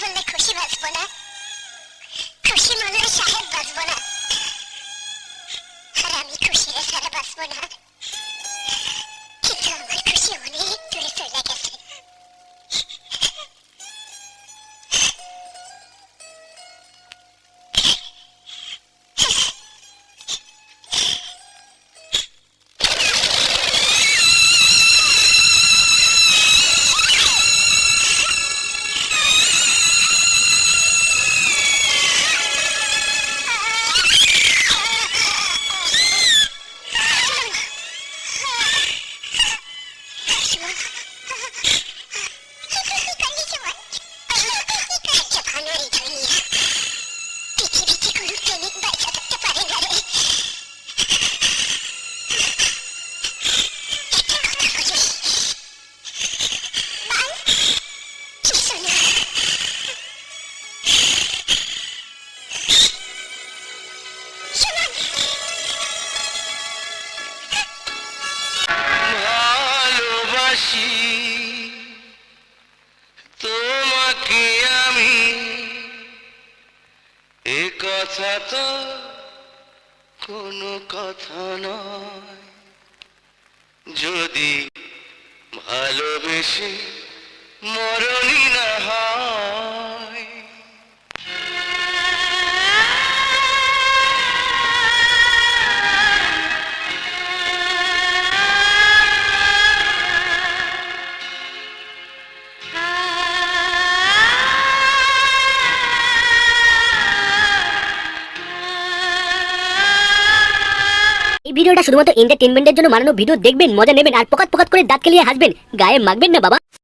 বললে খুশি বাঁচবো না। খুশি মনে সাহেব বাঁচবো না। আর আমি খুশি রে সারা বাঁচবো না। Ha ha ha! ভালোবাসি তোমাকে আমি এ কথা তো কোনো কথা নয়। যদি ভালোবেসে মরণী না হয় ভিডিওটা শুধুমাত্র এন্টারটেনমেন্টের জন্য বানানো ভিডিও দেখবেন, মজা নেবেন, আর পকাত পকাত করে দাঁত খেলিয়ে হাসবেন। গায়ে মাখবেন না, বাবা।